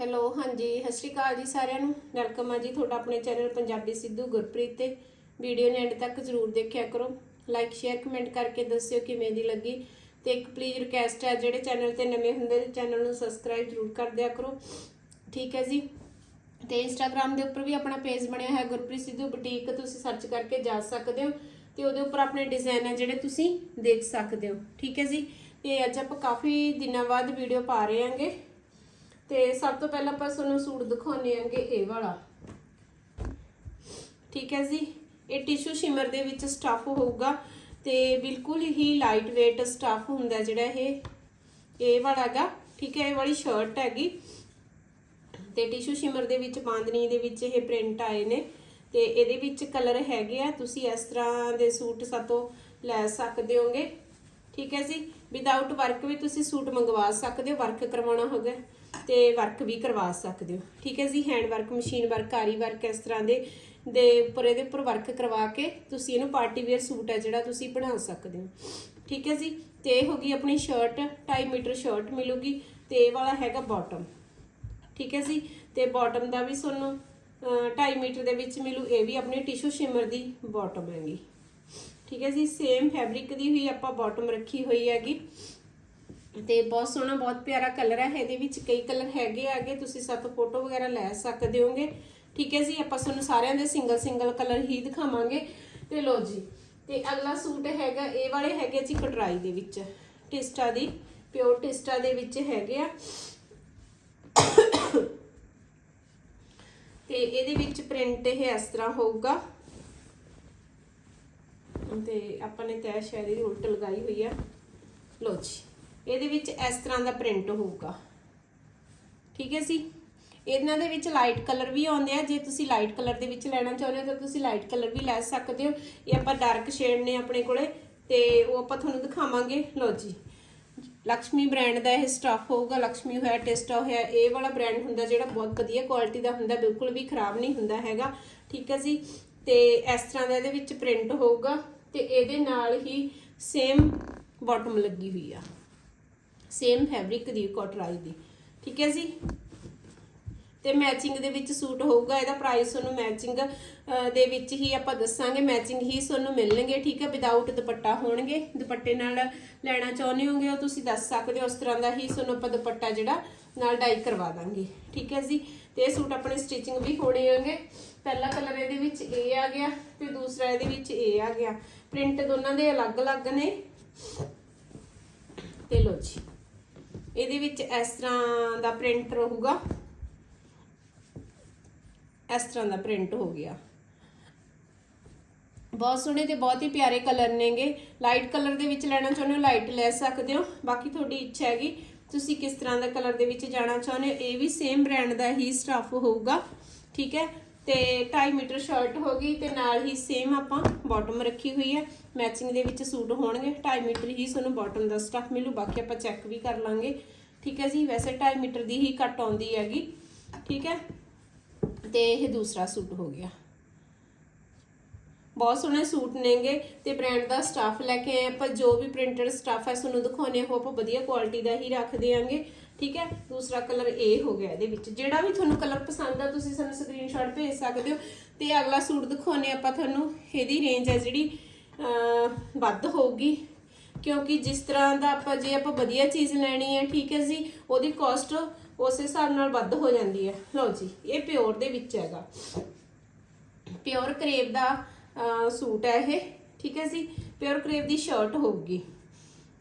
Hello, ਹਾਂਜੀ, ਸਤਿ ਸ਼੍ਰੀ ਅਕਾਲ ਜੀ ਸਾਰਿਆਂ ਨੂੰ। ਵੈਲਕਮ ਆ ਜੀ ਤੁਹਾਡਾ ਆਪਣੇ ਚੈਨਲ ਪੰਜਾਬੀ ਸਿੱਧੂ ਗੁਰਪ੍ਰੀਤ ਤੇ। ਵੀਡੀਓ ਨੇ ਐਂਡ ਤੱਕ ਜ਼ਰੂਰ ਦੇਖਿਆ ਕਰੋ। ਲਾਈਕ ਸ਼ੇਅਰ ਕਮੈਂਟ ਕਰਕੇ ਦੱਸਿਓ ਕਿਵੇਂ ਦੀ ਲੱਗੀ। ਤੇ ਇੱਕ ਪਲੀਜ਼ ਰਿਕਵੈਸਟ ਹੈ ਜਿਹੜੇ ਚੈਨਲ ਤੇ ਨਵੇਂ ਹੁੰਦੇ ਨੇ ਚੈਨਲ ਨੂੰ ਸਬਸਕ੍ਰਾਈਬ ਜ਼ਰੂਰ ਕਰ ਦਿਆ ਕਰੋ। ਠੀਕ ਹੈ ਜੀ? ਤੇ ਇੰਸਟਾਗ੍ਰam ਦੇ ਉੱਪਰ ਵੀ ਆਪਣਾ ਪੇਜ ਬਣਿਆ ਹੋਇਆ, ਗੁਰਪ੍ਰੀਤ ਸਿੱਧੂ ਬੁਟੀਕ ਤੁਸੀਂ ਸਰਚ ਕਰਕੇ ਜਾ ਸਕਦੇ ਹੋ। ਤੇ ਉਹਦੇ ਉੱਪਰ ਆਪਣੇ ਡਿਜ਼ਾਈਨ ਹੈ ਜਿਹੜੇ ਤੁਸੀਂ ਦੇਖ ਸਕਦੇ ਹੋ। ਠੀਕ ਹੈ ਜੀ? ਤੇ ਅੱਜ ਆਪਾਂ ਕਾਫੀ ਦਿਨਾਂ ਬਾਅਦ ਵੀਡੀਓ ਪਾ ਰਹੇ ਹਾਂਗੇ। ਤੇ ਸਭ ਤੋਂ ਪਹਿਲਾਂ ਆਪਾਂ ਤੁਹਾਨੂੰ ਸੂਟ ਦਿਖਾਉਣੇ ਆਂਗੇ ਇਹ ਵਾਲਾ। ਠੀਕ ਹੈ ਜੀ? ਇਹ ਟਿਸ਼ੂ ਸ਼ਿਮਰ ਦੇ ਵਿੱਚ ਸਟਫ ਹੋਊਗਾ ਤੇ ਬਿਲਕੁਲ ਹੀ ਲਾਈਟ weight ਸਟਫ ਹੁੰਦਾ ਜਿਹੜਾ ਇਹ। ਇਹ ਵਾਲਾਗਾ, ਠੀਕ ਹੈ? ਇਹ ਵਾਲੀ ਸ਼ਰਟ ਹੈਗੀ। ਤੇ ਟਿਸ਼ੂ ਸ਼ਿਮਰ ਦੇ ਵਿੱਚ ਬਾਂਦਨੀ ਦੇ ਵਿੱਚ ਇਹ ਪ੍ਰਿੰਟ ਆਏ ਨੇ। ਤੇ ਇਹਦੇ ਵਿੱਚ ਕਲਰ ਹੈਗੇ ਆ। ਤੁਸੀਂ ਇਸ ਤਰ੍ਹਾਂ ਦੇ ਸੂਟ ਸਾਤੋਂ ਲੈ ਸਕਦੇ ਹੋਗੇ। ਠੀਕ ਹੈ ਜੀ? ਵਿਦਆਊਟ ਵਰਕ ਵੀ ਤੁਸੀਂ ਸੂਟ ਮੰਗਵਾ ਸਕਦੇ ਹੋ। ਵਰਕ ਕਰਵਾਉਣਾ ਹੋਗਾ। ਤੇ ਵਰਕ ਵੀ ਕਰਵਾ ਸਕਦੇ ਹੋ। ਠੀਕ ਹੈ ਜੀ hand work machine work aari work ਇਸ ਤਰ੍ਹਾਂ ਦੇ ਦੇ ਉੱਪਰ ਇਹਦੇ ਉੱਪਰ ਵਰਕ ਕਰਵਾ ਕੇ ਤੁਸੀਂ ਇਹਨੂੰ ਪਾਰਟੀ ਵੇਅਰ ਸੂਟ ਹੈ ਜਿਹੜਾ ਤੁਸੀਂ ਬਣਾ ਸਕਦੇ ਹੋ। ਠੀਕ ਹੈ ਜੀ, ਤੇ ਇਹ ਹੋ ਗਈ ਆਪਣੀ ਸ਼ਰਟ 2.5 ਮੀਟਰ ਸ਼ਰਟ ਮਿਲੂਗੀ ਤੇ ਇਹ ਵਾਲਾ ਹੈਗਾ ਬਾਟਮ ਠੀਕ ਹੈ ਜੀ, ਤੇ ਬਾਟਮ ਦਾ ਵੀ ਤੁਹਾਨੂੰ 2.5 ਮੀਟਰ ਦੇ ਵਿੱਚ ਮਿਲੂ, ਇਹ ਵੀ ਆਪਣੀ ਟਿਸ਼ੂ ਸ਼ਿਮਰ ਦੀ ਬਾਟਮ ਹੈਗੀ। ਠੀਕ ਹੈ ਜੀ ਸੇਮ ਫੈਬਰਿਕ ਦੀ ਹੀ ਆਪਾਂ ਬਾਟਮ ਰੱਖੀ ਹੋਈ ਹੈਗੀ। ਤੇ ਬਹੁਤ ਸੋਹਣਾ, ਬਹੁਤ ਪਿਆਰਾ ਕਲਰ ਹੈ ਇਹਦੇ ਵਿੱਚ ਕਈ ਕਲਰ ਹੈਗੇ ਆਗੇ ਤੁਸੀਂ ਸਭ ਫੋਟੋ ਵਗੈਰਾ ਲੈ ਸਕਦੇ ਹੋਗੇ। ਠੀਕ ਹੈ ਜੀ, ਆਪਾਂ ਤੁਹਾਨੂੰ ਸਾਰਿਆਂ ਦੇ ਸਿੰਗਲ ਸਿੰਗਲ ਕਲਰ ਹੀ ਦਿਖਾਵਾਂਗੇ। ਤੇ ਲੋ ਜੀ, ਤੇ ਅਗਲਾ ਸੂਟ ਹੈਗਾ, ਇਹ ਵਾਲੇ ਹੈਗੇ ਜੀ ਕਟਰਾਈ ਦੇ ਵਿੱਚ। ਟਿਸਟਾ ਦੀ ਪਿਓਰ ਟਿਸਟਾ ਦੇ ਵਿੱਚ ਹੈਗੇ ਆ। ਤੇ ਇਹਦੇ ਵਿੱਚ ਪ੍ਰਿੰਟ ਇਹ ਇਸ ਤਰ੍ਹਾਂ ਹੋਊਗਾ। ਤੇ ਆਪਾਂ ਨੇ ਤੈ ਸ਼ਾਇਦ ਇਹਦੀ ਉਲਟ ਲਗਾਈ ਹੋਈ ਆ। ਲੋ ਜੀ। ਇਹਦੇ ਵਿੱਚ ਇਸ ਤਰ੍ਹਾਂ ਦਾ ਪ੍ਰਿੰਟ ਹੋਊਗਾ। ਠੀਕ ਹੈ ਜੀ? ਇਹਨਾਂ ਦੇ ਵਿੱਚ ਲਾਈਟ ਕਲਰ ਵੀ ਆਉਂਦੇ ਆ। ਜੇ ਤੁਸੀਂ ਲਾਈਟ ਕਲਰ ਦੇ ਵਿੱਚ ਲੈਣਾ ਚਾਹੁੰਦੇ ਹੋ ਤਾਂ ਤੁਸੀਂ ਲਾਈਟ ਕਲਰ ਵੀ ਲੈ ਸਕਦੇ ਹੋ। ਇਹ ਆਪਾਂ ਡਾਰਕ ਸ਼ੇਡ ਨੇ ਆਪਣੇ ਕੋਲੇ ਤੇ ਉਹ ਆਪਾਂ ਤੁਹਾਨੂੰ ਦਿਖਾਵਾਂਗੇ। ਲਓ ਜੀ। ਲక్ష్ਮੀ ਬ੍ਰਾਂਡ ਦਾ ਇਹ ਸਟਾਫ ਹੋਊਗਾ। ਲక్ష్ਮੀ ਹੋਇਆ, ਟੈਸਟਾ ਹੋਇਆ, ਇਹ ਵਾਲਾ ਬ੍ਰਾਂਡ ਹੁੰਦਾ ਜਿਹੜਾ ਬਹੁਤ ਵਧੀਆ ਕੁਆਲਿਟੀ ਦਾ ਹੁੰਦਾ, ਬਿਲਕੁਲ ਵੀ ਖਰਾਬ ਨਹੀਂ ਹੁੰਦਾ ਹੈਗਾ। ਠੀਕ ਹੈ ਜੀ? ਤੇ ਇਸ ਤਰ੍ਹਾਂ ਦਾ ਇਹਦੇ ਵਿੱਚ ਪ੍ਰਿੰਟ ਹੋਊਗਾ ਤੇ ਇਹਦੇ ਨਾਲ ਹੀ ਸੇਮ ਬਾਟਮ ਲੱਗੀ ਹੋਈ ਆ। ਸੇਮ ਫੈਬਰਿਕ ਦੀ ਕੋਟਰਾਈ ਦੀ। ਠੀਕ ਹੈ ਜੀ? ਤੇ ਮੈਚਿੰਗ ਦੇ ਵਿੱਚ ਸੂਟ ਹੋਊਗਾ, ਇਹਦਾ ਪ੍ਰਾਈਸ ਤੁਹਾਨੂੰ ਮੈਚਿੰਗ ਦੇ ਵਿੱਚ ਹੀ ਆਪਾਂ ਦੱਸਾਂਗੇ। ਮੈਚਿੰਗ ਹੀ ਤੁਹਾਨੂੰ ਮਿਲਣਗੇ, ਠੀਕ ਹੈ? ਵਿਦਆਊਟ ਦੁਪੱਟਾ ਹੋਣਗੇ। ਦੁਪੱਟੇ ਨਾਲ ਲੈਣਾ ਚਾਹੁੰਦੇ ਹੋਗੇ ਉਹ ਤੁਸੀਂ ਦੱਸ ਸਕਦੇ ਹੋ। ਉਸ ਤਰ੍ਹਾਂ ਦਾ ਹੀ ਤੁਹਾਨੂੰ ਆਪਾਂ ਦੁਪੱਟਾ ਜਿਹੜਾ ਨਾਲ ਡਾਈ ਕਰਵਾ ਦਾਂਗੇ। ਠੀਕ ਹੈ ਜੀ? ਤੇ ਇਹ ਸੂਟ ਆਪਣੇ ਸਟਿਚਿੰਗ ਵੀ ਹੋਣੇ ਹੋਣਗੇ। ਪਹਿਲਾ ਕਲਰ ਇਹਦੇ ਵਿੱਚ ਇਹ ਆ ਗਿਆ ਤੇ ਦੂਸਰਾ ਇਹਦੇ ਵਿੱਚ ਇਹ ਆ ਗਿਆ। ਪ੍ਰਿੰਟ ਦੋਨਾਂ ਦੇ ਅਲੱਗ-ਅਲੱਗ ਨੇ। ਤੇ ਲੋ ਜੀ। ਇਹਦੇ ਵਿੱਚ ਇਸ ਤਰ੍ਹਾਂ ਦਾ ਪ੍ਰਿੰਟ ਰਹੂਗਾ। ਇਸ ਤਰ੍ਹਾਂ ਦਾ ਪ੍ਰਿੰਟ ਹੋ ਗਿਆ। ਬਹੁਤ ਸੋਹਣੇ ਤੇ ਬਹੁਤ ਹੀ ਪਿਆਰੇ ਕਲਰ ਨੇਗੇ। ਲਾਈਟ ਕਲਰ ਦੇ ਵਿੱਚ ਲੈਣਾ ਚਾਹੁੰਦੇ ਹੋ ਲਾਈਟ ਲੈ ਸਕਦੇ ਹੋ। ਬਾਕੀ ਤੁਹਾਡੀ ਇੱਛਾ ਹੈਗੀ, ਤੁਸੀਂ ਕਿਸ ਤਰ੍ਹਾਂ ਦਾ ਕਲਰ ਦੇ ਵਿੱਚ ਜਾਣਾ ਚਾਹੁੰਦੇ ਹੋ, ਇਹ ਵੀ ਸੇਮ ਬ੍ਰਾਂਡ ਦਾ ਹੀ ਸਟਫ ਹੋਊਗਾ। ਠੀਕ ਹੈ? ਤੇ 2.5 ਮੀਟਰ ਸ਼ਰਟ ਹੋ ਗਈ ਤੇ ਨਾਲ ਹੀ ਸੇਮ ਆਪਾਂ ਬਾਟਮ ਰੱਖੀ ਹੋਈ ਹੈ। ਮੈਚਿੰਗ ਦੇ ਵਿੱਚ ਸੂਟ ਹੋਣਗੇ। 2.5 ਮੀਟਰ ਹੀ ਤੁਹਾਨੂੰ ਬਾਟਮ ਦਾ ਸਟੱਫ ਮਿਲੂ। ਬਾਕੀ ਆਪਾਂ ਚੈੱਕ ਵੀ ਕਰ ਲਾਂਗੇ। ਠੀਕ ਹੈ ਜੀ? ਵੈਸੇ 2.5 ਮੀਟਰ ਦੀ ਹੀ ਕੱਟ ਆਉਂਦੀ ਹੈਗੀ। ਠੀਕ ਹੈ? ਤੇ ਇਹ ਦੂਸਰਾ ਸੂਟ ਹੋ ਗਿਆ। ਬਹੁਤ ਸੋਹਣੇ ਸੂਟ ਨੇਗੇ। ਤੇ ਬ੍ਰਾਂਡ ਦਾ ਸਟਾਫ ਲੈ ਕੇ ਆਏ ਆਪਾਂ। ਜੋ ਵੀ ਪ੍ਰਿੰਟਡ ਸਟਾਫ ਹੈ ਤੁਹਾਨੂੰ ਦਿਖਾਉਣੇ ਹੋ ਆਪਾਂ ਵਧੀਆ ਕੁਆਲਿਟੀ ਦਾ ਹੀ ਰੱਖ ਦੇਾਂਗੇ ਠੀਕ ਹੈ? ਦੂਸਰਾ ਕਲਰ ਇਹ ਹੋ ਗਿਆ ਇਹਦੇ ਵਿੱਚ। ਜਿਹੜਾ ਵੀ ਤੁਹਾਨੂੰ ਕਲਰ ਪਸੰਦ ਆ, ਤੁਸੀਂ ਸਾਨੂੰ ਸਕਰੀਨਸ਼ਾਟ ਭੇਜ ਸਕਦੇ ਹੋ। ਤੇ ਅਗਲਾ ਸੂਟ ਦਿਖਾਉਣੇ ਆਪਾਂ ਤੁਹਾਨੂੰ। ਇਹਦੀ ਰੇਂਜ ਹੈ ਜਿਹੜੀ ਵੱਧ ਹੋਊਗੀ, ਕਿਉਂਕਿ ਜਿਸ ਤਰ੍ਹਾਂ ਦਾ ਆਪਾਂ ਜੇ ਆਪਾਂ ਵਧੀਆ ਚੀਜ਼ ਲੈਣੀ ਹੈ, ਠੀਕ ਹੈ ਜੀ, ਉਹਦੀ ਕਾਸਟ ਉਸ ਹਿਸਾਬ ਨਾਲ ਵੱਧ ਹੋ ਜਾਂਦੀ ਹੈ। ਲਓ ਜੀ, ਇਹ ਪਿਓਰ ਦੇ ਵਿੱਚ ਹੈਗਾ। ਪਿਓਰ ਕਰੇਬ ਦਾ ਸੂਟ ਹੈ ਇਹ, ਠੀਕ ਹੈ ਜੀ, ਪਿਓਰ ਕਰੇਬ ਦੀ ਸ਼ਰਟ ਹੋਊਗੀ।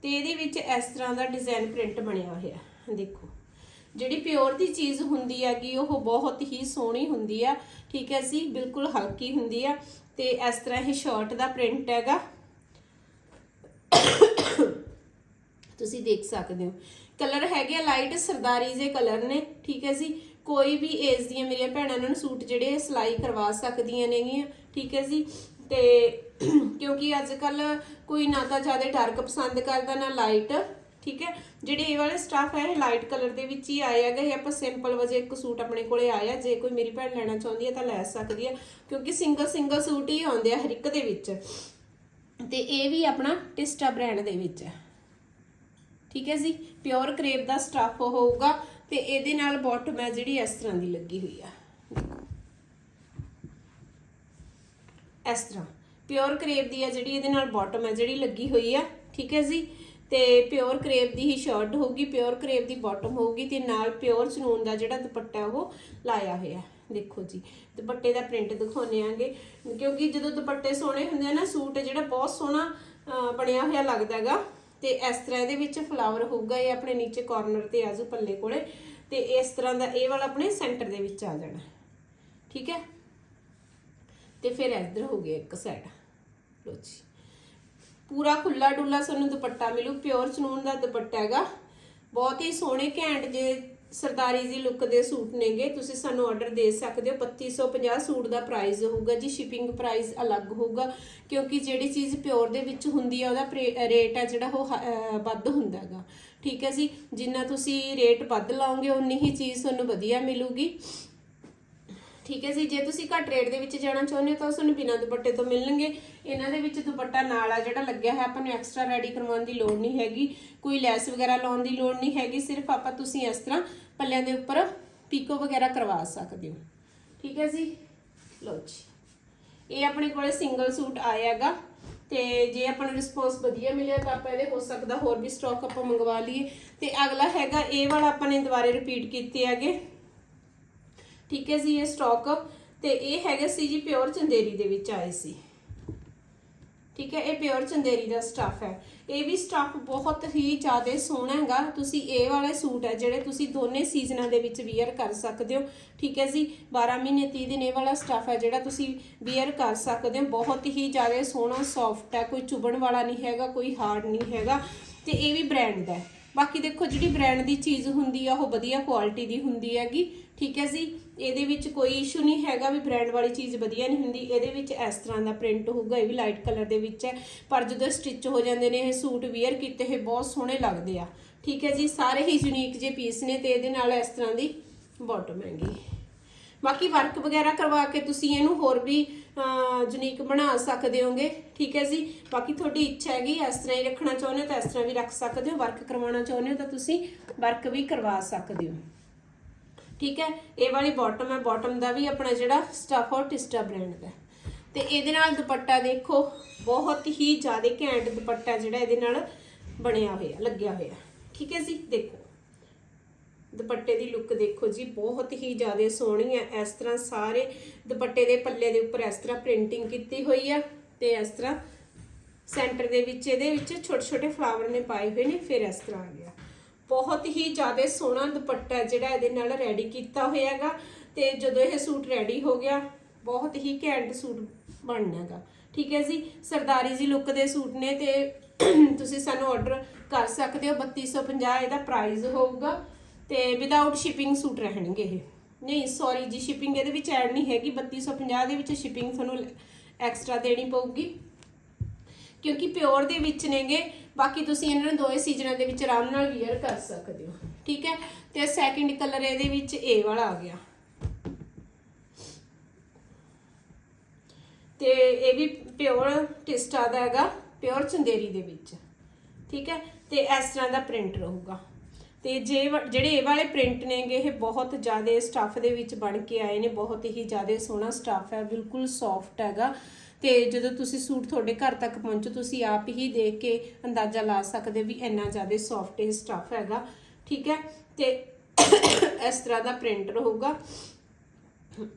ਤੇ ਇਹਦੇ ਵਿੱਚ ਇਸ ਤਰ੍ਹਾਂ ਦਾ ਡਿਜ਼ਾਈਨ ਪ੍ਰਿੰਟ ਬਣਿਆ ਹੋਇਆ ਦੇਖੋ। ਜਿਹੜੀ ਪਿਓਰ ਦੀ ਚੀਜ਼ ਹੁੰਦੀ ਹੈਗੀ, ਉਹ ਬਹੁਤ ਹੀ ਸੋਹਣੀ ਹੁੰਦੀ ਆ ਠੀਕ ਹੈ ਜੀ, ਬਿਲਕੁਲ ਹਲਕੀ ਹੁੰਦੀ ਆ ਤੇ ਇਸ ਤਰ੍ਹਾਂ ਇਹ ਸ਼ਰਟ ਦਾ ਪ੍ਰਿੰਟ ਹੈਗਾ। ਤੁਸੀਂ ਦੇਖ ਸਕਦੇ ਹੋ। ਕਲਰ ਹੈਗੇ ਆ ਲਾਈਟ ਸਰਦਾਰੀ ਜੇ ਕਲਰ ਨੇ, ਠੀਕ ਹੈ ਜੀ। ਕੋਈ ਵੀ ਏਜ ਦੀਆਂ ਮੇਰੀਆਂ ਭੈਣਾਂ ਨੂੰ ਸੂਟ ਜਿਹੜੇ ਸਿਲਾਈ ਕਰਵਾ ਸਕਦੀਆਂ ਨੇਗੀਆਂ, ਠੀਕ ਹੈ ਜੀ। ਤੇ ਕਿਉਂਕਿ ਅੱਜ ਕੱਲ ਕੋਈ ਨਾ ਤਾਂ ਜ਼ਿਆਦਾ ਡਾਰਕ ਪਸੰਦ ਕਰਦਾ, ਨਾ ਲਾਈਟ ਠੀਕ ਹੈ? ਜਿਹੜੇ ਇਹ ਵਾਲੇ ਸਟਾਫ ਹੈ ਇਹ ਲਾਈਟ ਕਲਰ ਦੇ ਵਿੱਚ ਹੀ ਆਇਆ ਹੈਗਾ। ਇਹ ਆਪਾਂ ਸਿੰਪਲ ਵਜੇ ਇੱਕ ਸੂਟ ਆਪਣੇ ਕੋਲੇ ਆਇਆ ਜੇ ਕੋਈ ਮੇਰੀ ਭੈਣ ਲੈਣਾ ਚਾਹੁੰਦੀ ਹੈ ਤਾਂ ਲੈ ਸਕਦੀ ਹੈ, ਕਿਉਂਕਿ ਸਿੰਗਲ ਸਿੰਗਲ ਸੂਟ ਹੀ ਆਉਂਦੇ ਆ ਹਰ ਇੱਕ ਦੇ ਵਿੱਚ। ਤੇ ਇਹ ਵੀ ਆਪਣਾ ਟਿਸਟਾ ਬ੍ਰਾਂਡ ਦੇ ਵਿੱਚ ਹੈ। ਠੀਕ ਹੈ ਜੀ? ਪਿਓਰ ਕਰੇਪ ਦਾ ਸਟਫ ਹੋਊਗਾ ਤੇ ਇਹਦੇ ਨਾਲ ਬਾਟਮ ਹੈ ਜਿਹੜੀ ਇਸ ਤਰ੍ਹਾਂ ਦੀ ਲੱਗੀ ਹੋਈ ਆ। ਇਸ ਤਰ੍ਹਾਂ। ਪਿਓਰ ਕਰੇਪ ਦੀ ਆ ਜਿਹੜੀ ਇਹਦੇ ਨਾਲ ਬਾਟਮ ਹੈ ਜਿਹੜੀ ਲੱਗੀ ਹੋਈ ਆ। ਠੀਕ ਹੈ ਜੀ? ਤੇ ਪਿਓਰ ਕਰੇਪ ਦੀ ਹੀ ਸ਼ਰਟ ਹੋਊਗੀ, ਪਿਓਰ ਕਰੇਪ ਦੀ ਬਾਟਮ ਹੋਊਗੀ ਤੇ ਨਾਲ ਪਿਓਰ ਚਨੂਨ ਦਾ ਜਿਹੜਾ ਦੁਪੱਟਾ ਉਹ ਲਾਇਆ ਹੋਇਆ। ਦੇਖੋ ਜੀ, ਦੁਪੱਟੇ ਦਾ ਪ੍ਰਿੰਟ ਦਿਖਾਉਣੇ ਆਂਗੇ। ਕਿਉਂਕਿ ਜਦੋਂ ਦੁਪੱਟੇ ਸੋਹਣੇ ਹੁੰਦੇ ਆ ਨਾ, ਸੂਟ ਜਿਹੜਾ ਬਹੁਤ ਸੋਹਣਾ ਬਣਿਆ ਹੋਇਆ ਲੱਗਦਾ ਹੈਗਾ। ਤੇ ਇਸ ਤਰ੍ਹਾਂ ਇਹਦੇ ਵਿੱਚ ਫਲਾਵਰ ਹੋਊਗਾ, ਇਹ ਆਪਣੇ ਨੀਚੇ ਕਾਰਨਰ ਤੇ ਆਜੂ ਪੱਲੇ ਕੋਲੇ। ਤੇ ਇਸ ਤਰ੍ਹਾਂ ਦਾ ਇਹ ਵਾਲਾ ਆਪਣੇ ਸੈਂਟਰ ਦੇ ਵਿੱਚ ਆ ਜਾਣਾ। ਠੀਕ ਹੈ? ਤੇ ਫਿਰ ਇੱਧਰ ਹੋ ਗਿਆ ਇੱਕ ਸਾਈਡ ਲੋ ਜੀ। ਪੂਰਾ ਖੁੱਲਾ ਡੁੱਲਾ ਸਾਨੂੰ ਦੁਪੱਟਾ ਮਿਲੂ ਪਿਓਰ ਚਨੂਨ ਦਾ ਦੁਪੱਟਾ ਹੈਗਾ। ਬਹੁਤ ਹੀ ਸੋਹਣੇ ਘੈਂਟ ਜੇ ਸਰਦਾਰੀ ਦੀ ਲੁੱਕ ਦੇ ਸੂਟ ਨੇਗੇ। ਤੁਸੀਂ ਸਾਨੂੰ ਆਰਡਰ ਦੇ ਸਕਦੇ ਹੋ। 3250 ਸੂਟ ਦਾ ਪ੍ਰਾਈਸ ਹੋਊਗਾ ਜੀ। ਸ਼ਿਪਿੰਗ ਪ੍ਰਾਈਸ ਅਲੱਗ ਹੋਊਗਾ। ਕਿਉਂਕਿ ਜਿਹੜੀ ਚੀਜ਼ ਪਿਓਰ ਦੇ ਵਿੱਚ ਹੁੰਦੀ ਆ, ਉਹਦਾ ਰੇਟ ਹੈ ਜਿਹੜਾ ਉਹ ਵੱਧ ਹੁੰਦਾ ਹੈਗਾ। ਠੀਕ ਹੈ ਜੀ? ਜਿੰਨਾ ਤੁਸੀਂ ਰੇਟ ਵੱਧ ਲਾਓਗੇ ਉਨੀ ਹੀ ਚੀਜ਼ ਤੁਹਾਨੂੰ ਵਧੀਆ ਮਿਲੂਗੀ। ਠੀਕ ਹੈ ਜੀ, ਜੇ ਤੁਸੀਂ ਘੱਟ ਰੇਟ ਦੇ ਵਿੱਚ ਜਾਣਾ ਚਾਹੁੰਦੇ ਹੋ ਤਾਂ ਤੁਹਾਨੂੰ ਬਿਨਾਂ ਦੁਪੱਟੇ ਤੋਂ ਮਿਲਣਗੇ। ਇਹਨਾਂ ਦੇ ਵਿੱਚ ਦੁਪੱਟਾ ਨਾਲ ਆ ਜਿਹੜਾ ਲੱਗਿਆ ਹੈ ਆਪਾਂ ਨੂੰ ਐਕਸਟਰਾ ਰੈਡੀ ਕਰਵਾਉਣ ਦੀ ਲੋੜ ਨਹੀਂ ਹੈਗੀ। ਕੋਈ ਲੈਸ ਵਗੈਰਾ ਲਾਉਣ ਦੀ ਲੋੜ ਨਹੀਂ ਹੈਗੀ, ਸਿਰਫ ਆਪਾਂ ਤੁਸੀਂ ਇਸ ਤਰ੍ਹਾਂ ਪੱਲਿਆਂ ਦੇ ਉੱਪਰ ਪੀਕੋ ਵਗੈਰਾ ਕਰਵਾ ਸਕਦੇ ਹੋ। ਠੀਕ ਹੈ ਜੀ? ਲਓ ਜੀ। ਇਹ ਆਪਣੇ ਕੋਲੇ ਸਿੰਗਲ ਸੂਟ ਆਇਆਗਾ ਤੇ ਜੇ ਆਪਾਂ ਨੂੰ ਰਿਸਪੌਂਸ ਵਧੀਆ ਮਿਲਿਆ ਤਾਂ ਆਪਾਂ ਇਹਦੇ, ਹੋ ਸਕਦਾ ਹੋਰ ਵੀ ਸਟਾਕ ਆਪਾਂ ਮੰਗਵਾ ਲਈਏ। ਤੇ ਅਗਲਾ ਹੈਗਾ, ਇਹ ਵਾਲਾ ਆਪਾਂ ਨੇ ਦੁਬਾਰੇ ਰਿਪੀਟ ਕੀਤੇ ਹੈਗੇ। ਠੀਕ ਹੈ ਜੀ, ਇਹ ਸਟਾਕ ਤੇ ਇਹ ਹੈਗੇ ਸੀ ਜੀ ਪਿਓਰ ਚੰਦੇਰੀ ਦੇ ਵਿੱਚ ਆਏ ਸੀ। ਠੀਕ ਹੈ, ਇਹ ਪਿਓਰ ਚੰਦੇਰੀ ਦਾ ਸਟਫ ਹੈ। ਇਹ ਵੀ ਸਟਫ ਬਹੁਤ ਹੀ ਜ਼ਿਆਦਾ ਸੋਹਣਾ ਹੈਗਾ। ਤੁਸੀਂ ਇਹ ਵਾਲੇ ਸੂਟ ਹੈ ਜਿਹੜੇ ਤੁਸੀਂ ਦੋਨੇ ਸੀਜ਼ਨਾਂ ਦੇ ਵਿੱਚ ਵੀਅਰ ਕਰ ਸਕਦੇ ਹੋ। ਠੀਕ ਹੈ ਜੀ 12 ਮਹੀਨੇ 30 ਦਿਨ ਇਹ ਵਾਲਾ ਸਟਫ ਹੈ ਜਿਹੜਾ ਤੁਸੀਂ ਵੀਅਰ ਕਰ ਸਕਦੇ ਹੋ। ਬਹੁਤ ਹੀ ਜ਼ਿਆਦਾ ਸੋਹਣਾ ਸੌਫਟ ਹੈ, ਕੋਈ ਚੁਬਣ ਵਾਲਾ ਨਹੀਂ ਹੈਗਾ, ਕੋਈ ਹਾਰਡ ਨਹੀਂ ਹੈਗਾ। ਤੇ ਇਹ ਵੀ ਬ੍ਰਾਂਡ ਦਾ ਹੈ। ਬਾਕੀ ਦੇਖੋ ਜਿਹੜੀ ਬ੍ਰਾਂਡ ਦੀ ਚੀਜ਼ ਹੁੰਦੀ ਆ, ਉਹ ਵਧੀਆ ਕੁਆਲਿਟੀ ਦੀ ਹੁੰਦੀ ਹੈਗੀ, ਠੀਕ ਹੈ ਜੀ? ਇਹਦੇ ਵਿੱਚ ਕੋਈ ਇਸ਼ੂ ਨਹੀਂ ਹੈਗਾ ਵੀ ਬ੍ਰਾਂਡ ਵਾਲੀ ਚੀਜ਼ ਵਧੀਆ ਨਹੀਂ ਹੁੰਦੀ। ਇਹਦੇ ਵਿੱਚ ਇਸ ਤਰ੍ਹਾਂ ਦਾ ਪ੍ਰਿੰਟ ਹੋਊਗਾ, ਇਹ ਵੀ ਲਾਈਟ ਕਲਰ ਦੇ ਵਿੱਚ ਹੈ। ਪਰ ਜਦੋਂ ਸਟਿਚ ਹੋ ਜਾਂਦੇ ਨੇ, ਇਹ ਸੂਟ ਵੇਅਰ ਕੀਤੇ ਹੋਏ ਬਹੁਤ ਸੋਹਣੇ ਲੱਗਦੇ ਆ। ਠੀਕ ਹੈ ਜੀ? ਸਾਰੇ ਹੀ ਯੂਨੀਕ ਜੇ ਪੀਸ ਨੇ ਤੇ ਇਹਦੇ ਨਾਲ ਇਸ ਤਰ੍ਹਾਂ ਦੀ ਬਾਟਮ ਹੈਗੀ। ਬਾਕੀ ਵਰਕ ਵਗੈਰਾ ਕਰਵਾ ਕੇ ਤੁਸੀਂ ਇਹਨੂੰ ਹੋਰ ਵੀ ਯੂਨੀਕ ਬਣਾ ਸਕਦੇ ਹੋਗੇ, ਠੀਕ ਹੈ ਜੀ? ਬਾਕੀ ਤੁਹਾਡੀ ਇੱਛਾ ਹੈਗੀ, ਇਸ ਤਰ੍ਹਾਂ ਹੀ ਰੱਖਣਾ ਚਾਹੁੰਦੇ ਹੋ ਤਾਂ ਇਸ ਤਰ੍ਹਾਂ ਵੀ ਰੱਖ ਸਕਦੇ ਹੋ, ਵਰਕ ਕਰਵਾਉਣਾ ਚਾਹੁੰਦੇ ਹੋ ਤਾਂ ਤੁਸੀਂ ਵਰਕ ਵੀ ਕਰਵਾ ਸਕਦੇ ਹੋ। ਠੀਕ ਹੈ? ਇਹ ਵਾਲੀ ਬਾਟਮ ਹੈ ਬਾਟਮ ਦਾ ਵੀ ਆਪਣਾ ਜਿਹੜਾ ਸਟਫ ਔਰ ਟਿਸਟਾ ਬ੍ਰਾਂਡ ਦਾ। ਹੈ। ਤੇ ਇਹਦੇ ਨਾਲ ਦੁਪੱਟਾ ਦੇਖੋ, ਬਹੁਤ ਹੀ ਜ਼ਿਆਦਾ ਘੈਂਟ ਦੁਪੱਟਾ ਜਿਹੜਾ ਇਹਦੇ ਨਾਲ ਬਣਿਆ ਹੋਇਆ, ਲੱਗਿਆ ਹੋਇਆ। ਠੀਕ ਹੈ ਜੀ? ਦੇਖੋ। ਦੁਪੱਟੇ ਦੀ ਲੁੱਕ ਦੇਖੋ ਜੀ, ਬਹੁਤ ਹੀ ਜ਼ਿਆਦਾ ਸੋਹਣੀ ਹੈ। ਇਸ ਤਰ੍ਹਾਂ ਸਾਰੇ ਦੁਪੱਟੇ ਦੇ ਪੱਲੇ ਦੇ ਉੱਪਰ ਇਸ ਤਰ੍ਹਾਂ ਪ੍ਰਿੰਟਿੰਗ ਕੀਤੀ ਹੋਈ ਆ ਤੇ ਇਸ ਤਰ੍ਹਾਂ ਸੈਂਟਰ ਦੇ ਵਿੱਚ, ਇਹਦੇ ਵਿੱਚ ਛੋਟੇ ਛੋਟੇ ਫਲਾਵਰ ਨੇ ਪਾਏ ਹੋਏ ਨੇ, ਫਿਰ ਇਸ ਤਰ੍ਹਾਂ ਆ ਗਿਆ। ਬਹੁਤ ਹੀ ਜ਼ਿਆਦਾ ਸੋਹਣਾ ਦੁਪੱਟਾ ਜਿਹੜਾ ਇਹਦੇ ਨਾਲ ਰੈਡੀ ਕੀਤਾ ਹੋਇਆ ਹੈਗਾ ਤੇ ਜਦੋਂ ਇਹ ਸੂਟ ਰੈਡੀ ਹੋ ਗਿਆ, ਬਹੁਤ ਹੀ ਘੈਂਟ ਸੂਟ ਬਣਨਾਗਾ ਠੀਕ ਹੈ ਜੀ, ਸਰਦਾਰੀ ਜੀ ਲੁੱਕ ਦੇ ਸੂਟ ਨੇ ਤੇ ਤੁਸੀਂ ਸਾਨੂੰ ਆਰਡਰ ਕਰ ਸਕਦੇ ਹੋ 3250 ਇਹਦਾ ਪ੍ਰਾਈਸ ਹੋਊਗਾ। ਤੇ ਵਿਦਆਊਟ ਸ਼ਿਪਿੰਗ ਸੂਟ ਰਹਿਣਗੇ ਇਹ। ਨਹੀਂ ਸੌਰੀ ਜੀ ਸ਼ਿਪਿੰਗ ਇਹਦੇ ਵਿੱਚ ਐਡ ਨਹੀਂ ਹੈਗੀ। 3250 ਦੇ ਵਿੱਚ ਸ਼ਿਪਿੰਗ ਤੁਹਾਨੂੰ ਐਕਸਟਰਾ ਦੇਣੀ ਪਊਗੀ। ਕਿਉਂਕਿ ਪਿਓਰ ਦੇ ਵਿੱਚ ਨੇਗੇ। ਬਾਕੀ ਤੁਸੀਂ ਇਹਨਾਂ ਨੂੰ ਦੋਏ ਸੀਜ਼ਨਾਂ ਦੇ ਵਿੱਚ ਆਰਾਮ ਨਾਲ ਵੀਅਰ ਕਰ ਸਕਦੇ ਹੋ। ਠੀਕ ਹੈ? ਤੇ ਸੈਕਿੰਡ ਕਲਰ ਇਹਦੇ ਵਿੱਚ ਏ ਵਾਲਾ ਆ ਗਿਆ। ਤੇ ਇਹ ਵੀ ਪਿਓਰ ਟਿਸਟਾ ਦਾ ਹੈਗਾ। ਪਿਓਰ ਚੰਦੇਰੀ ਦੇ ਵਿੱਚ। ਠੀਕ ਹੈ? ਤੇ ਇਸ ਤਰ੍ਹਾਂ ਦਾ ਪ੍ਰਿੰਟ ਰਹੂਗਾ। ਤੇ ਜੇ ਵ- ਜਿਹੜੇ ਇਹ ਵਾਲੇ ਪ੍ਰਿੰਟ ਨੇਗੇ, ਇਹ ਬਹੁਤ ਜ਼ਿਆਦਾ ਸਟੱਫ ਦੇ ਵਿੱਚ ਬਣ ਕੇ ਆਏ ਨੇ, ਬਹੁਤ ਹੀ ਜ਼ਿਆਦਾ ਸੋਹਣਾ ਸਟੱਫ ਹੈ, ਬਿਲਕੁਲ ਸੌਫਟ ਹੈਗਾ। ਤੇ ਜਦੋਂ ਤੁਸੀਂ ਸੂਟ ਤੁਹਾਡੇ ਘਰ ਤੱਕ ਪਹੁੰਚੋ, ਤੁਸੀਂ ਆਪ ਹੀ ਦੇਖ ਕੇ ਅੰਦਾਜ਼ਾ ਲਾ ਸਕਦੇ ਵੀ ਇੰਨਾ ਜ਼ਿਆਦਾ ਸੌਫਟ ਇਹ ਸਟੱਫ ਹੈਗਾ। ਠੀਕ ਹੈ? ਤੇ ਇਸ ਤਰ੍ਹਾਂ ਦਾ ਪ੍ਰਿੰਟ ਰਹੂਗਾ।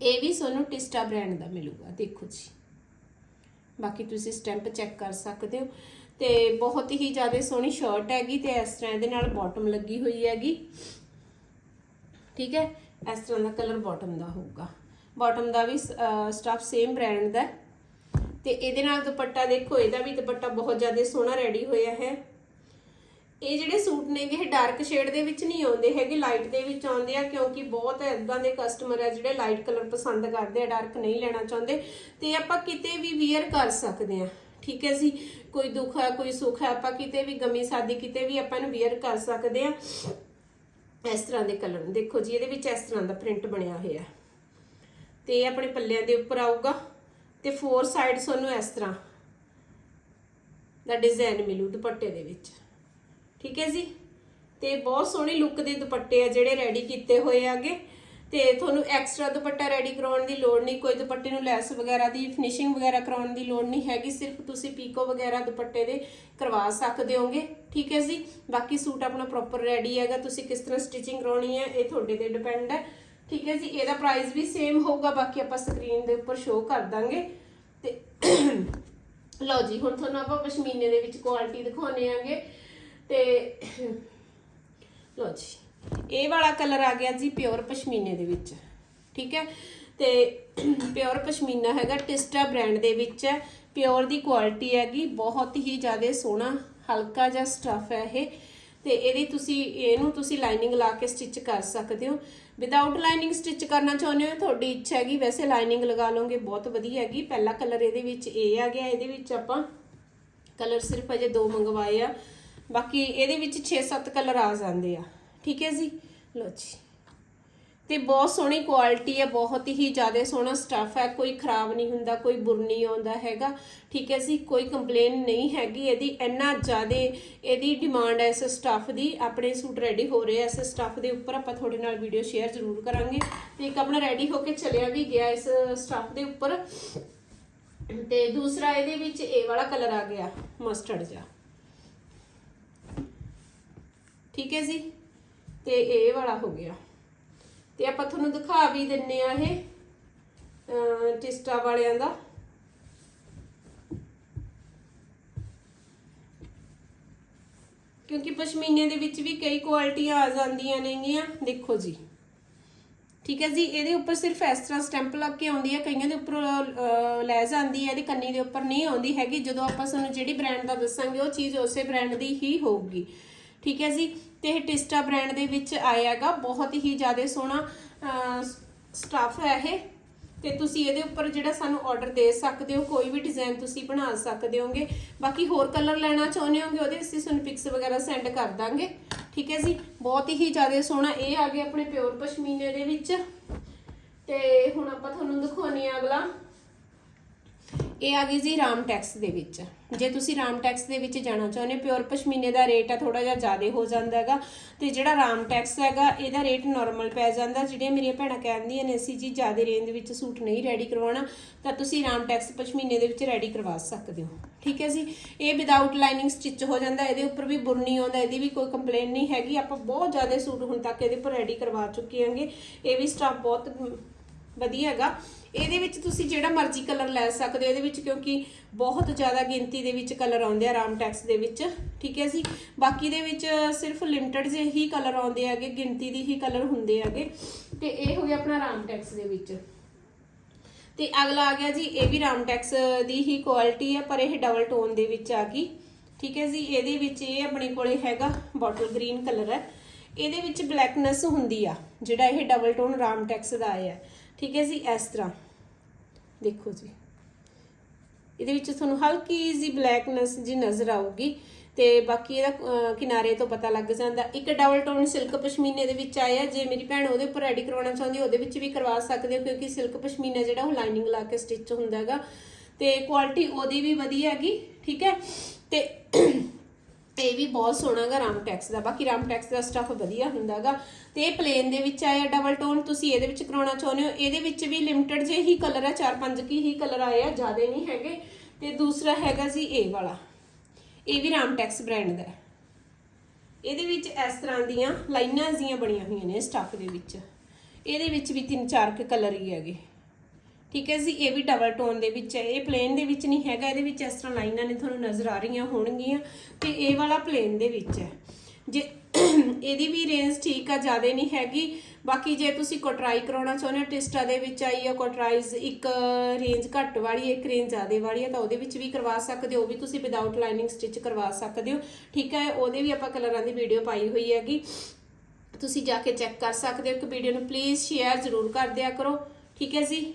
ਇਹ ਵੀ ਤੁਹਾਨੂੰ ਟਿਸਟਾ ਬ੍ਰਾਂਡ ਦਾ ਮਿਲੂਗਾ, ਦੇਖੋ ਜੀ। ਬਾਕੀ ਤੁਸੀਂ ਸਟੈਂਪ ਚੈੱਕ ਕਰ ਸਕਦੇ ਹੋ। ਤੇ ਬਹੁਤ ਹੀ ਜ਼ਿਆਦਾ ਸੋਹਣੀ ਸ਼ਰਟ ਹੈਗੀ ਤੇ ਇਸ ਤਰ੍ਹਾਂ ਇਹਦੇ ਨਾਲ ਬਾਟਮ ਲੱਗੀ ਹੋਈ ਹੈਗੀ। ਠੀਕ ਹੈ? ਇਸ ਤਰ੍ਹਾਂ ਦਾ ਕਲਰ ਬਾਟਮ ਦਾ ਹੋਊਗਾ। ਬਾਟਮ ਦਾ ਵੀ ਸਟਫ ਸੇਮ ਬ੍ਰਾਂਡ ਦਾ। ਹੈ। ਤੇ ਇਹਦੇ ਨਾਲ ਦੁਪੱਟਾ ਦੇਖੋ, ਇਹਦਾ ਵੀ ਦੁਪੱਟਾ ਬਹੁਤ ਜ਼ਿਆਦਾ ਸੋਹਣਾ ਰੈਡੀ ਹੋਇਆ ਹੈ। ਇਹ ਜਿਹੜੇ ਸੂਟ ਨੇਗੇ, ਇਹ ਡਾਰਕ ਸ਼ੇਡ ਦੇ ਵਿੱਚ ਨਹੀਂ ਆਉਂਦੇ ਹੈਗੇ ਲਾਈਟ ਦੇ ਵਿੱਚ ਆਉਂਦੇ ਆ, ਕਿਉਂਕਿ ਬਹੁਤ ਇਦਾਂ ਦੇ ਕਸਟਮਰ ਆ ਜਿਹੜੇ ਲਾਈਟ ਕਲਰ ਪਸੰਦ ਕਰਦੇ ਆ ਡਾਰਕ ਨਹੀਂ ਲੈਣਾ ਚਾਹੁੰਦੇ। ਤੇ ਆਪਾਂ ਕਿਤੇ ਵੀ ਵੀਅਰ ਕਰ ਸਕਦੇ ਆ। ਠੀਕ ਹੈ ਜੀ। ਕੋਈ ਦੁੱਖ ਹੈ, ਕੋਈ ਸੁੱਖ ਹੈ, ਆਪਾਂ ਕਿਤੇ ਵੀ ਗਮੀ ਸਾਦੀ ਕਿਤੇ ਵੀ ਆਪਾਂ ਨੂੰ ਵੀਅਰ ਕਰ ਸਕਦੇ ਆ ਇਸ ਤਰ੍ਹਾਂ ਦੇ ਕਲਰ ਦੇਖੋ ਜੀ, ਇਹਦੇ ਵਿੱਚ ਇਸ ਤਰ੍ਹਾਂ ਦਾ ਪ੍ਰਿੰਟ ਬਣਿਆ ਹੋਇਆ ਤੇ ਇਹ ਆਪਣੇ ਪੱਲਿਆਂ ਦੇ ਉੱਪਰ ਆਊਗਾ ਤੇ ਫੋਰ ਸਾਈਡ ਤੁਹਾਨੂੰ ਇਸ ਤਰ੍ਹਾਂ ਦਾ ਡਿਜ਼ਾਈਨ ਮਿਲੂ ਦੁਪੱਟੇ ਦੇ ਵਿੱਚ। ਠੀਕ ਹੈ ਜੀ? ਤੇ ਬਹੁਤ ਸੋਹਣੀ ਲੁੱਕ ਦੇ ਦੁਪੱਟੇ ਆ ਜਿਹੜੇ ਰੈਡੀ ਕੀਤੇ ਹੋਏ ਆਗੇ ਤੇ ਤੁਹਾਨੂੰ ਐਕਸਟਰਾ ਦੁਪੱਟਾ ਰੈਡੀ ਕਰਾਉਣ ਦੀ ਲੋੜ ਨਹੀਂ, ਕੋਈ ਦੁਪੱਟੇ ਨੂੰ ਲੈਸ ਵਗੈਰਾ ਦੀ ਫਿਨਿਸ਼ਿੰਗ ਵਗੈਰਾ ਕਰਾਉਣ ਦੀ ਲੋੜ ਨਹੀਂ ਹੈਗੀ, ਸਿਰਫ ਤੁਸੀਂ ਪੀਕੋ ਵਗੈਰਾ ਦੁਪੱਟੇ ਦੇ ਕਰਵਾ ਸਕਦੇ ਹੋਗੇ, ਠੀਕ ਹੈ ਜੀ? ਬਾਕੀ ਸੂਟ ਆਪਣਾ ਪ੍ਰੋਪਰ ਰੈਡੀ ਹੈਗਾ, ਤੁਸੀਂ ਕਿਸ ਤਰ੍ਹਾਂ ਸਟਿਚਿੰਗ ਕਰਾਉਣੀ ਹੈ, ਇਹ ਤੁਹਾਡੇ ਤੇ ਡਿਪੈਂਡ ਹੈ, ਠੀਕ ਹੈ ਜੀ? ਇਹਦਾ ਪ੍ਰਾਈਸ ਵੀ ਸੇਮ ਹੋਊਗਾ, ਬਾਕੀ ਆਪਾਂ ਸਕਰੀਨ ਦੇ ਉੱਪਰ ਸ਼ੋਅ ਕਰ ਦਾਂਗੇ। ਤੇ ਲਓ ਜੀ, ਹੁਣ ਤੁਹਾਨੂੰ ਆਪਾਂ ਪਸ਼ਮੀਨੇ ਦੇ ਵਿੱਚ ਕੁਆਲਿਟੀ ਦਿਖਾਉਣੇ ਆਂਗੇ ਤੇ ਲਓ ਜੀ। ਇਹ ਵਾਲਾ ਕਲਰ ਆ ਗਿਆ ਜੀ ਪਿਓਰ ਪਸ਼ਮੀਨੇ ਦੇ ਵਿੱਚ, ਠੀਕ ਹੈ? ਤੇ ਪਿਓਰ ਪਸ਼ਮੀਨਾ ਹੈਗਾ ਟਿਸਟਾ ਬ੍ਰਾਂਡ ਦੇ ਵਿੱਚ ਹੈ। ਪਿਓਰ ਦੀ ਕੁਆਲਿਟੀ ਹੈਗੀ, ਬਹੁਤ ਹੀ ਜ਼ਿਆਦਾ ਸੋਹਣਾ, ਹਲਕਾ ਜਿਹਾ ਸਟਫ ਹੈ ਇਹ। ਤੇ ਇਹਦੀ ਤੁਸੀਂ, ਇਹਨੂੰ ਤੁਸੀਂ ਲਾਈਨਿੰਗ ਲਾ ਕੇ ਸਟਿਚ ਕਰ ਸਕਦੇ ਹੋ। ਵਿਦਆਊਟ ਲਾਈਨਿੰਗ ਸਟਿਚ ਕਰਨਾ ਚਾਹੁੰਦੇ ਹੋ, ਤੁਹਾਡੀ ਇੱਛਾ ਹੈਗੀ, ਵੈਸੇ ਲਾਈਨਿੰਗ ਲਗਾ ਲਓਗੇ, ਬਹੁਤ ਵਧੀਆ ਹੈਗੀ। ਪਹਿਲਾ ਕਲਰ ਇਹਦੇ ਵਿੱਚ ਇਹ ਆ ਗਿਆ, ਇਹਦੇ ਵਿੱਚ ਆਪਾਂ ਕਲਰ ਸਿਰਫ ਅਜੇ ਦੋ ਮੰਗਵਾਏ ਆ। ਬਾਕੀ ਇਹਦੇ ਵਿੱਚ 6-7 ਕਲਰ ਆ ਜਾਂਦੇ ਆ। ਠੀਕ ਹੈ ਜੀ? ਲੋ ਜੀ। ਤੇ ਬਹੁਤ ਸੋਹਣੀ ਕੁਆਲਿਟੀ ਹੈ, ਬਹੁਤ ਹੀ ਜ਼ਿਆਦਾ ਸੋਹਣਾ ਸਟੱਫ ਹੈ। ਕੋਈ ਖਰਾਬ ਨਹੀਂ ਹੁੰਦਾ, ਕੋਈ ਬੁਰ ਨਹੀਂ ਆਉਂਦਾ ਹੈਗਾ। ਠੀਕ ਹੈ ਜੀ, ਕੋਈ ਕੰਪਲੇਨ ਨਹੀਂ ਹੈਗੀ। ਇਹਦੀ ਇੰਨਾ ਜ਼ਿਆਦਾ ਇਹਦੀ ਡਿਮਾਂਡ ਹੈ ਇਸ ਸਟੱਫ ਦੀ। ਆਪਣੇ ਸੂਟ ਰੈਡੀ ਹੋ ਰਹੇ ਆ। ਇਸ ਸਟੱਫ ਦੇ ਉੱਪਰ ਆਪਾਂ ਤੁਹਾਡੇ ਨਾਲ ਵੀਡੀਓ ਸ਼ੇਅਰ ਜ਼ਰੂਰ ਕਰਾਂਗੇ। ਤੇ ਇੱਕ ਆਪਣਾ ਰੈਡੀ ਹੋ ਕੇ ਚਲਿਆ ਵੀ ਗਿਆ ਇਸ ਸਟੱਫ ਦੇ ਉੱਪਰ। ਤੇ ਦੂਸਰਾ ਇਹਦੇ ਵਿੱਚ ਇਹ ਵਾਲਾ ਕਲਰ ਆ ਗਿਆ ਮਸਟਰਡ ਜਿਹਾ। ਠੀਕ ਹੈ ਜੀ? ਤੇ ਇਹ ਵਾਲਾ ਹੋ ਗਿਆ। ਤੇ ਆਪਾਂ ਤੁਹਾਨੂੰ ਦਿਖਾ ਵੀ ਦਿੰਨੇ ਆ ਇਹ ਅਹ, ਟਿਸਟਾ ਵਾਲਿਆਂ ਦਾ। ਕਿਉਂਕਿ ਪਸ਼ਮੀਨੇ ਦੇ ਵਿੱਚ ਵੀ ਕਈ ਕੁਆਲਿਟੀਆਂ ਆ ਜਾਂਦੀਆਂ ਨੇਗੀਆਂ ਦੇਖੋ ਜੀ। ਠੀਕ ਹੈ ਜੀ ਇਹਦੇ ਉੱਪਰ ਸਿਰਫ ਇਸ ਤਰ੍ਹਾਂ ਸਟੈਂਪ ਲੱਗ ਕੇ ਆਉਂਦੀ ਹੈ ਕਈਆਂ ਦੇ ਉੱਪਰ ਅਹ, ਲੈਸ ਆਉਂਦੀ ਹੈ ਇਹਦੀ ਕੰਨੀ ਦੇ ਉੱਪਰ ਨਹੀਂ ਆਉਂਦੀ ਹੈਗੀ। ਜਦੋਂ ਆਪਾਂ ਸਾਨੂੰ ਜਿਹੜੀ ਬ੍ਰਾਂਡ ਦਾ ਦੱਸਾਂਗੇ ਉਹ ਚੀਜ਼ ਉਸੇ ਬ੍ਰਾਂਡ ਦੀ ਹੀ ਹੋਊਗੀ। ਠੀਕ ਹੈ ਜੀ? ਤੇ ਇਹ ਟਿਸਟਾ ਬ੍ਰਾਂਡ ਦੇ ਵਿੱਚ ਆਇਆਗਾ। ਬਹੁਤ ਹੀ ਜ਼ਿਆਦਾ ਸੋਹਣਾ ਸਟਫ ਹੈ ਇਹ। ਤੇ ਤੁਸੀਂ ਇਹਦੇ ਉੱਪਰ ਜਿਹੜਾ ਸਾਨੂੰ ਆਰਡਰ ਦੇ ਸਕਦੇ ਹੋ, ਕੋਈ ਵੀ ਡਿਜ਼ਾਈਨ ਤੁਸੀਂ ਬਣਾ ਸਕਦੇ ਹੋਗੇ। ਬਾਕੀ ਹੋਰ ਕਲਰ ਲੈਣਾ ਚਾਹੁੰਦੇ ਹੋਗੇ, ਉਹਦੇ ਅਸੀਂ ਤੁਹਾਨੂੰ ਪਿਕਸ ਵਗੈਰਾ ਸੈਂਡ ਕਰ ਦਾਂਗੇ। ਠੀਕ ਹੈ ਜੀ? ਬਹੁਤ ਹੀ ਜ਼ਿਆਦਾ ਸੋਹਣਾ। ਇਹ ਆ ਗਿਆ ਆਪਣੇ ਪਿਓਰ ਪਸ਼ਮੀਨੇ ਦੇ ਵਿੱਚ। ਤੇ ਹੁਣ ਆਪਾਂ ਤੁਹਾਨੂੰ ਦਿਖਾਉਣੀ ਆ ਅਗਲਾ। ਇਹ ਆ ਗਈ ਜੀ ਰਾਮ ਟੈਕਸ ਦੇ ਵਿੱਚ। ਜੇ ਤੁਸੀਂ ਰਾਮ ਟੈਕਸ ਦੇ ਵਿੱਚ ਜਾਣਾ ਚਾਹੁੰਦੇ ਪਿਓਰ ਪਸ਼ਮੀਨੇ ਦਾ ਰੇਟ ਆ ਥੋੜਾ ਜਿਹਾ ਜ਼ਿਆਦਾ ਹੋ ਜਾਂਦਾ ਹੈਗਾ। ਤੇ ਜਿਹੜਾ ਰਾਮ ਟੈਕਸ ਹੈਗਾ, ਇਹਦਾ ਰੇਟ ਨਾਰਮਲ ਪੈ ਜਾਂਦਾ। ਜਿਹੜੀਆਂ ਮੇਰੀਆਂ ਭੈਣਾਂ ਕਹਿੰਦੀਆਂ ਨੇ, ਅਸੀਂ ਜੀ ਜ਼ਿਆਦਾ ਰੇਂਜ ਦੇ ਵਿੱਚ ਸੂਟ ਨਹੀਂ ਰੈਡੀ ਕਰਵਾਉਣਾ, ਤਾਂ ਤੁਸੀਂ ਰਾਮਟੈਕਸ ਪਸ਼ਮੀਨੇ ਦੇ ਵਿੱਚ ਰੈਡੀ ਕਰਵਾ ਸਕਦੇ ਹੋ। ਠੀਕ ਹੈ ਜੀ? ਇਹ ਵਿਦਆਊਟ ਲਾਈਨਿੰਗ ਸਟਿਚ ਹੋ ਜਾਂਦਾ, ਇਹਦੇ ਉੱਪਰ ਵੀ ਬੁਰਨੀ ਆਉਂਦਾ, ਇਹਦੀ ਵੀ ਕੋਈ ਕੰਪਲੇਨ ਨਹੀਂ ਹੈਗੀ। ਆਪਾਂ ਬਹੁਤ ਜ਼ਿਆਦਾ ਸੂਟ ਹੁਣ ਤੱਕ ਇਹਦੇ ਉੱਪਰ ਰੈਡੀ ਕਰਵਾ ਚੁੱਕੇ ਹਾਂਗੇ। ਇਹ ਵੀ ਸਟਾਫ ਬਹੁਤ ਵਧੀਆ ਹੈਗਾ। ਇਹਦੇ ਵਿੱਚ ਤੁਸੀਂ ਜਿਹੜਾ ਮਰਜ਼ੀ ਕਲਰ ਲੈ ਸਕਦੇ ਹੋ, ਇਹਦੇ ਵਿੱਚ ਕਿਉਂਕਿ ਬਹੁਤ ਜ਼ਿਆਦਾ ਗਿਣਤੀ ਦੇ ਵਿੱਚ ਕਲਰ ਆਉਂਦੇ ਆ ਰਾਮਟੈਕਸ ਦੇ ਵਿੱਚ, ਠੀਕ ਹੈ ਜੀ। ਬਾਕੀ ਦੇ ਵਿੱਚ ਸਿਰਫ ਲਿਮਟਿਡ ਜਿਹੇ ਹੀ ਕਲਰ ਆਉਂਦੇ ਹੈਗੇ, ਗਿਣਤੀ ਦੀ ਹੀ ਕਲਰ ਹੁੰਦੇ ਹੈਗੇ। ਤੇ ਇਹ ਹੋ ਗਿਆ ਆਪਣਾ ਰਾਮਟੈਕਸ ਦੇ ਵਿੱਚ। ਤੇ ਅਗਲਾ ਆ ਗਿਆ ਜੀ, ਇਹ ਵੀ ਰਾਮ ਟੈਕਸ ਦੀ ਹੀ ਕੁਆਲਿਟੀ ਹੈ, ਪਰ ਇਹ ਡਬਲ ਟੋਨ ਦੇ ਵਿੱਚ ਆ ਗਈ। ਠੀਕ ਹੈ ਜੀ, ਇਹਦੇ ਵਿੱਚ ਇਹ ਆਪਣੇ ਕੋਲੇ ਹੈਗਾ ਬੋਟਲ ਗ੍ਰੀਨ ਕਲਰ ਹੈ। ਇਹਦੇ ਵਿੱਚ ਬਲੈਕਨੈਸ ਹੁੰਦੀ ਆ, ਜਿਹੜਾ ਇਹ ਡਬਲ ਟੋਨ ਰਾਮਟੈਕਸ ਦਾ ਆਇਆ। ਠੀਕ ਹੈ ਜੀ, ਇਸ ਤਰ੍ਹਾਂ। ਦੇਖੋ ਜੀ। ਇਹਦੇ ਵਿੱਚ ਤੁਹਾਨੂੰ ਹਲਕੀ ਜੀ ਬਲੈਕਨੈਸ ਜੀ ਨਜ਼ਰ ਆਊਗੀ ਤੇ ਬਾਕੀ ਇਹਦਾ ਕਿਨਾਰੇ ਤੋਂ ਪਤਾ ਲੱਗ ਜਾਂਦਾ। ਇੱਕ ਡਬਲ ਟੋਨ ਸਿਲਕ ਪਸ਼ਮੀਨੇ ਦੇ ਵਿੱਚ ਆਇਆ। ਜੇ ਮੇਰੀ ਭੈਣ ਉਹਦੇ ਉੱਪਰ ਰੈਡੀ ਕਰਵਾਉਣਾ ਚਾਹੁੰਦੀ ਉਹਦੇ ਵਿੱਚ ਵੀ ਕਰਵਾ ਸਕਦੇ ਹੋ, ਕਿਉਂਕਿ ਸਿਲਕ ਪਸ਼ਮੀਨਾ ਜਿਹੜਾ ਉਹ ਲਾਈਨਿੰਗ ਲਾ ਕੇ ਸਟਿਚ ਹੁੰਦਾ ਹੈਗਾ। ਤੇ ਕੁਆਲਿਟੀ ਉਹਦੀ ਵੀ ਵਧੀਆ ਹੈਗੀ, ਠੀਕ ਹੈ। ਤੇ ਇਹ ਵੀ ਬਹੁਤ ਸੋਹਣਾ ਗਾ ਰਾਮਟੈਕਸ ਦਾ। ਬਾਕੀ ਰਾਮ ਟੈਕਸ ਦਾ ਸਟਫ ਵਧੀਆ ਹੁੰਦਾਗਾ ਤੇ ਇਹ ਪਲੇਨ ਦੇ ਵਿੱਚ ਆਇਆ ਡਬਲ ਟੋਨ ਤੁਸੀਂ ਇਹਦੇ ਵਿੱਚ ਕਰਾਉਣਾ ਚਾਹੁੰਦੇ ਹੋ। ਇਹਦੇ ਵਿੱਚ ਵੀ ਲਿਮਟਿਡ ਜੇ ਹੀ ਕਲਰ ਹੈ ਚਾਰ ਪੰਜ ਕੀ ਹੀ ਕਲਰ ਆਏ ਆ, ਜ਼ਿਆਦਾ ਨਹੀਂ ਹੈਗੇ। ਤੇ ਦੂਸਰਾ ਹੈਗਾ ਜੀ ਇਹ ਵਾਲਾ। ਇਹ ਵੀ ਰਾਮ ਟੈਕਸ ਬ੍ਰਾਂਡ ਦਾ ਇਹਦੇ ਵਿੱਚ ਇਸ ਤਰ੍ਹਾਂ ਦੀਆਂ ਲਾਈਨਾਂ ਜੀਆਂ ਬਣੀਆਂ ਹੋਈਆਂ ਨੇ ਸਟਫ ਦੇ ਵਿੱਚ। ਇਹਦੇ ਵਿੱਚ ਵੀ ਤਿੰਨ ਚਾਰ ਕੇ ਕਲਰ ਹੀ ਹੈਗੇ। ਠੀਕ ਹੈ ਜੀ, ਇਹ ਵੀ ਡਬਲ ਟੋਨ ਦੇ ਵਿੱਚ ਹੈ, ਇਹ ਪਲੇਨ ਦੇ ਵਿੱਚ ਨਹੀਂ ਹੈਗਾ, ਇਹਦੇ ਵਿੱਚ ਇਸ ਤਰ੍ਹਾਂ ਲਾਈਨਾਂ ਨੇ ਤੁਹਾਨੂੰ ਨਜ਼ਰ ਆ ਰਹੀਆਂ ਹੋਣਗੀਆਂ ਤੇ ਇਹ ਵਾਲਾ ਪਲੇਨ ਦੇ ਵਿੱਚ ਹੈ। ਜੇ ਇਹਦੀ ਵੀ ਰੇਂਜ ਠੀਕ ਆ, ਜ਼ਿਆਦਾ ਨਹੀਂ ਹੈਗੀ, ਬਾਕੀ ਜੇ ਤੁਸੀਂ ਕੋਟਰਾਈ ਕਰਾਉਣਾ ਚਾਹੁੰਦੇ ਹੋ, ਟਿਸਟਾ ਦੇ ਵਿੱਚ ਆਈ ਆ ਕੋਟਰਾਈਜ਼ ਇੱਕ ਰੇਂਜ ਘੱਟ ਵਾਲੀ, ਇੱਕ ਰੇਂਜ ਜ਼ਿਆਦਾ ਵਾਲੀ ਆ, ਤਾਂ ਉਹਦੇ ਵਿੱਚ ਵੀ ਕਰਵਾ ਸਕਦੇ ਹੋ, ਉਹ ਵੀ ਤੁਸੀਂ ਵਿਦਆਊਟ ਲਾਈਨਿੰਗ ਸਟਿਚ ਕਰਵਾ ਸਕਦੇ ਹੋ, ਠੀਕ ਹੈ, ਉਹਦੇ ਵੀ ਆਪਾਂ ਕਲਰਾਂ ਦੀ ਵੀਡੀਓ ਪਾਈ ਹੋਈ ਹੈਗੀ, ਤੁਸੀਂ ਜਾ ਕੇ ਚੈੱਕ ਕਰ ਸਕਦੇ ਹੋ, ਇੱਕ ਵੀਡੀਓ ਨੂੰ ਪਲੀਜ਼ ਸ਼ੇਅਰ ਜ਼ਰੂਰ ਕਰ ਦਿਆ ਕਰੋ, ਠੀਕ ਹੈ ਜੀ।